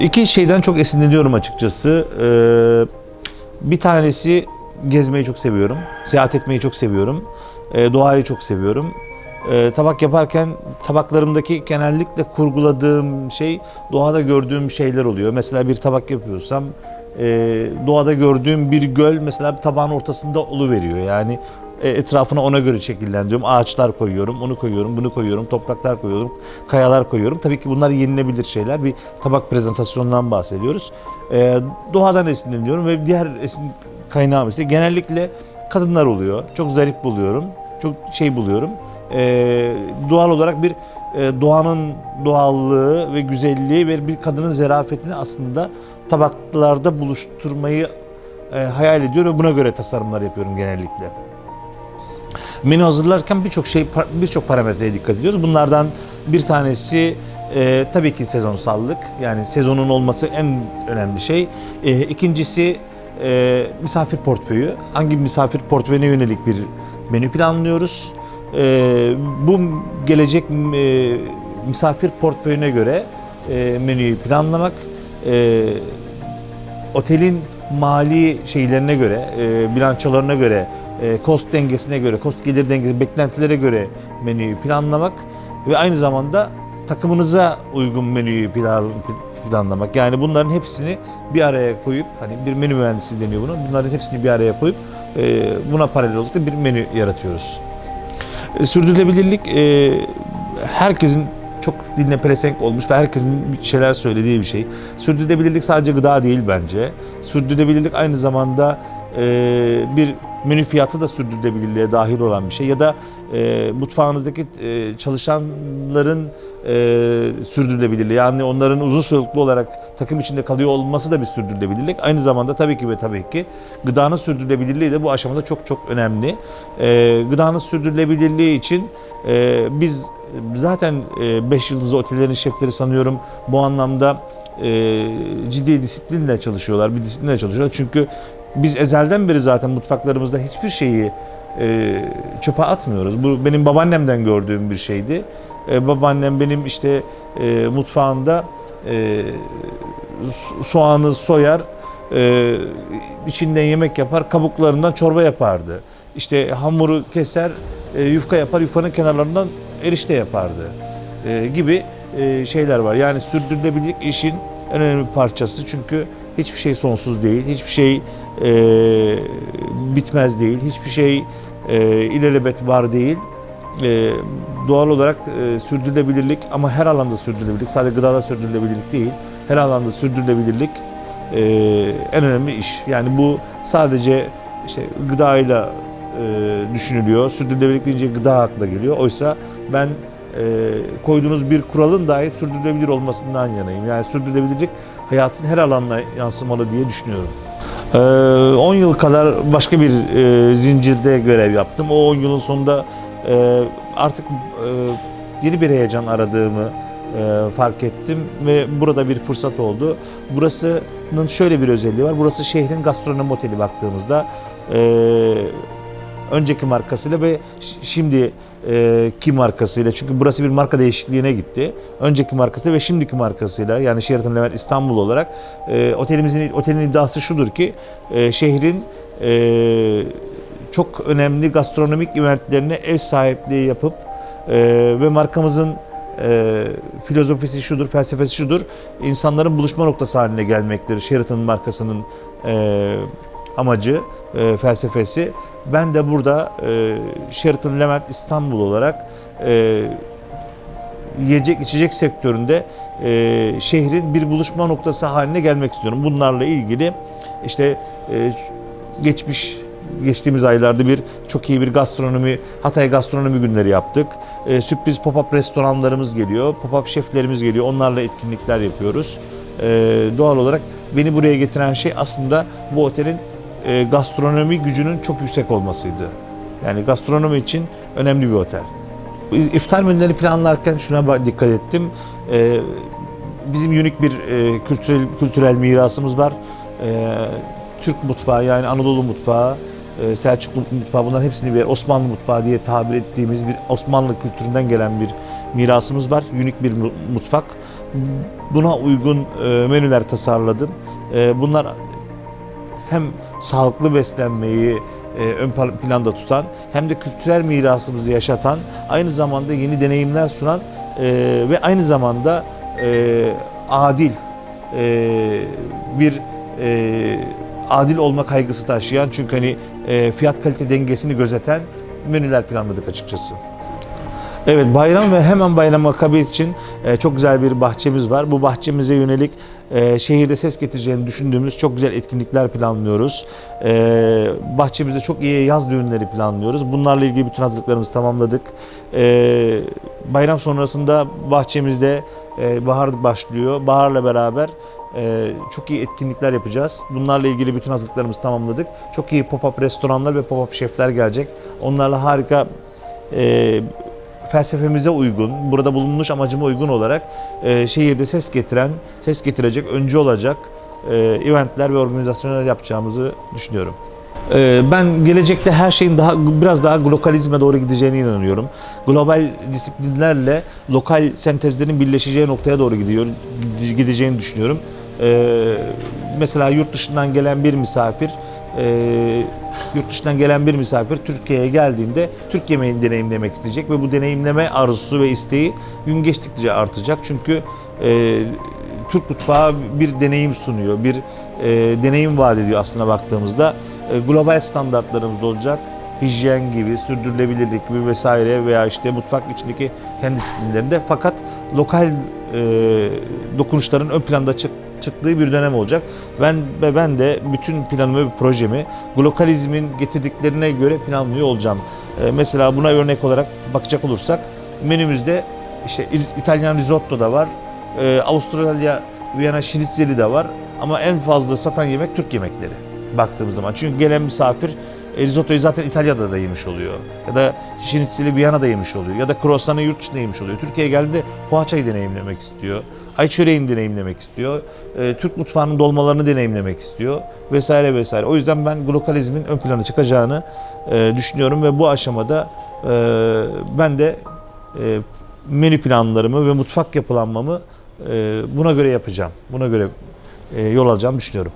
iki şeyden çok esinleniyorum açıkçası. Ee, bir tanesi gezmeyi çok seviyorum. Seyahat etmeyi çok seviyorum. Ee, doğayı çok seviyorum. Ee, tabak yaparken tabaklarımdaki genellikle kurguladığım şey doğada gördüğüm şeyler oluyor. Mesela bir tabak yapıyorsam e, doğada gördüğüm bir göl mesela bir tabağın ortasında oluveriyor. Yani e, etrafına ona göre şekillendiriyorum. Ağaçlar koyuyorum, onu koyuyorum, bunu koyuyorum, topraklar koyuyorum, kayalar koyuyorum. Tabii ki bunlar yenilebilir şeyler. Bir tabak prezentasyonundan bahsediyoruz. E, doğadan esinleniyorum ve diğer esin kaynağım ise genellikle kadınlar oluyor. Çok zarif buluyorum, çok şey buluyorum. E, doğal olarak bir e, doğanın doğallığı ve güzelliği ve bir kadının zerafetini aslında tabaklarda buluşturmayı e, hayal ediyorum ve buna göre tasarımlar yapıyorum genellikle. Menü hazırlarken birçok şey birçok parametreye dikkat ediyoruz. Bunlardan bir tanesi e, tabii ki sezonsallık. Yani sezonun olması en önemli şey. E, ikincisi e, misafir portföyü. Hangi misafir portföyüne yönelik bir menü planlıyoruz. E, bu gelecek e, misafir portföyüne göre e, menüyü planlamak. E, otelin mali şeylerine göre, e, bilançolarına göre, e, cost dengesine göre, cost gelir dengesi, beklentilere göre menüyü planlamak ve aynı zamanda takımınıza uygun menüyü plan, planlamak. Yani bunların hepsini bir araya koyup, hani bir menü mühendisi deniyor bunu, bunların hepsini bir araya koyup e, buna paralel olarak da bir menü yaratıyoruz. E, Sürdürülebilirlik e, herkesin çok diline pelesenk olmuş ve herkesin bir şeyler söylediği bir şey. Sürdürülebilirlik sadece gıda değil bence. Sürdürülebilirlik aynı zamanda e, bir menü fiyatı da sürdürülebilirliğe dahil olan bir şey. Ya da e, mutfağınızdaki e, çalışanların e, sürdürülebilirliği yani onların uzun soluklu olarak takım içinde kalıyor olması da bir sürdürülebilirlik. Aynı zamanda tabii ki ve tabii ki gıdanın sürdürülebilirliği de bu aşamada çok çok önemli. E, gıdanın sürdürülebilirliği için e, biz zaten 5 yıldızlı otellerin şefleri sanıyorum bu anlamda e, ciddi disiplinle çalışıyorlar, bir disiplinle çalışıyorlar. Çünkü biz ezelden beri zaten mutfaklarımızda hiçbir şeyi e, çöpe atmıyoruz. Bu benim babaannemden gördüğüm bir şeydi. E, babaannem benim işte e, mutfağında e, so- soğanı soyar, e, içinden yemek yapar, kabuklarından çorba yapardı. İşte hamuru keser, e, yufka yapar, yufkanın kenarlarından erişte yapardı e, gibi e, şeyler var. Yani sürdürülebilirlik işin en önemli parçası çünkü hiçbir şey sonsuz değil, hiçbir şey e, bitmez değil, hiçbir şey e, ilelebet var değil. E, doğal olarak e, sürdürülebilirlik ama her alanda sürdürülebilirlik, sadece gıdada sürdürülebilirlik değil, her alanda sürdürülebilirlik e, en önemli iş. Yani bu sadece işte gıdayla e, düşünülüyor. Sürdürülebilirlik deyince gıda akla geliyor. Oysa ben e, koyduğunuz bir kuralın dahi sürdürülebilir olmasından yanayım. Yani sürdürülebilirlik hayatın her alanına yansımalı diye düşünüyorum. E, 10 yıl kadar başka bir e, zincirde görev yaptım. O 10 yılın sonunda e, artık e, yeni bir heyecan aradığımı fark ettim ve burada bir fırsat oldu. Burasının şöyle bir özelliği var. Burası şehrin gastronomi oteli baktığımızda. Önceki markasıyla ve şimdi e, ki markasıyla çünkü burası bir marka değişikliğine gitti. Önceki markası ve şimdiki markasıyla yani Sheraton Levent İstanbul olarak e, otelimizin otelin iddiası şudur ki e, şehrin e, çok önemli gastronomik eventlerine ev sahipliği yapıp e, ve markamızın e, filozofisi şudur, felsefesi şudur. insanların buluşma noktası haline gelmektir. Sheraton markasının e, amacı, e, felsefesi. Ben de burada e, Sheraton Levent İstanbul olarak e, yiyecek içecek sektöründe e, şehrin bir buluşma noktası haline gelmek istiyorum. Bunlarla ilgili işte e, geçmiş geçtiğimiz aylarda bir çok iyi bir gastronomi Hatay gastronomi günleri yaptık. E, sürpriz pop-up restoranlarımız geliyor. Pop-up şeflerimiz geliyor. Onlarla etkinlikler yapıyoruz. E, doğal olarak beni buraya getiren şey aslında bu otelin e, gastronomi gücünün çok yüksek olmasıydı. Yani gastronomi için önemli bir otel. İftar menüleri planlarken şuna dikkat ettim. E, bizim unik bir e, kültürel kültürel mirasımız var. E, Türk mutfağı yani Anadolu mutfağı, e, Selçuklu mutfağı bunların hepsini bir Osmanlı mutfağı diye tabir ettiğimiz bir Osmanlı kültüründen gelen bir mirasımız var. Unik bir mu- mutfak. buna uygun e, menüler tasarladım. E, bunlar hem sağlıklı beslenmeyi e, ön planda tutan hem de kültürel mirasımızı yaşatan, aynı zamanda yeni deneyimler sunan e, ve aynı zamanda e, adil bir adil olma kaygısı taşıyan çünkü hani fiyat kalite dengesini gözeten menüler planladık açıkçası. Evet bayram ve hemen bayram akabesi için e, çok güzel bir bahçemiz var. Bu bahçemize yönelik e, şehirde ses getireceğini düşündüğümüz çok güzel etkinlikler planlıyoruz. E, bahçemizde çok iyi yaz düğünleri planlıyoruz. Bunlarla ilgili bütün hazırlıklarımızı tamamladık. Bayram sonrasında bahçemizde bahar başlıyor. Baharla beraber çok iyi etkinlikler yapacağız. Bunlarla ilgili bütün hazırlıklarımızı tamamladık. Çok iyi pop-up restoranlar ve pop-up şefler gelecek. Onlarla harika felsefemize uygun, burada bulunmuş amacıma uygun olarak e, şehirde ses getiren, ses getirecek, öncü olacak e, eventler ve organizasyonlar yapacağımızı düşünüyorum. E, ben gelecekte her şeyin daha biraz daha globalizme doğru gideceğine inanıyorum. Global disiplinlerle lokal sentezlerin birleşeceği noktaya doğru gidiyor, gideceğini düşünüyorum. E, mesela yurt dışından gelen bir misafir e, yurt dışından gelen bir misafir Türkiye'ye geldiğinde Türk yemeğini deneyimlemek isteyecek ve bu deneyimleme arzusu ve isteği gün geçtikçe artacak. Çünkü e, Türk mutfağı bir deneyim sunuyor, bir e, deneyim vaat ediyor aslına baktığımızda. E, global standartlarımız olacak. Hijyen gibi, sürdürülebilirlik gibi vesaire veya işte mutfak içindeki kendi disiplinlerinde fakat lokal e, dokunuşların ön planda çık, çıktığı bir dönem olacak. Ben ve ben de bütün planımı ve projemi glokalizmin getirdiklerine göre planlıyor olacağım. E, mesela buna örnek olarak bakacak olursak menümüzde işte İtalyan risotto da var. E, Avustralya Viyana şnitzeli de var. Ama en fazla satan yemek Türk yemekleri baktığımız zaman. Çünkü gelen misafir risottoyu zaten İtalya'da da yemiş oluyor. Ya da şnitzeli Viyana'da yemiş oluyor. Ya da croissant'ı yurt dışında yemiş oluyor. Türkiye'ye geldiğinde poğaçayı deneyimlemek istiyor. Ay çöreğini deneyimlemek istiyor. E, Türk mutfağının dolmalarını deneyimlemek istiyor. Vesaire vesaire. O yüzden ben glokalizmin ön plana çıkacağını e, düşünüyorum ve bu aşamada e, ben de e, menü planlarımı ve mutfak yapılanmamı e, buna göre yapacağım. Buna göre e, yol alacağımı düşünüyorum.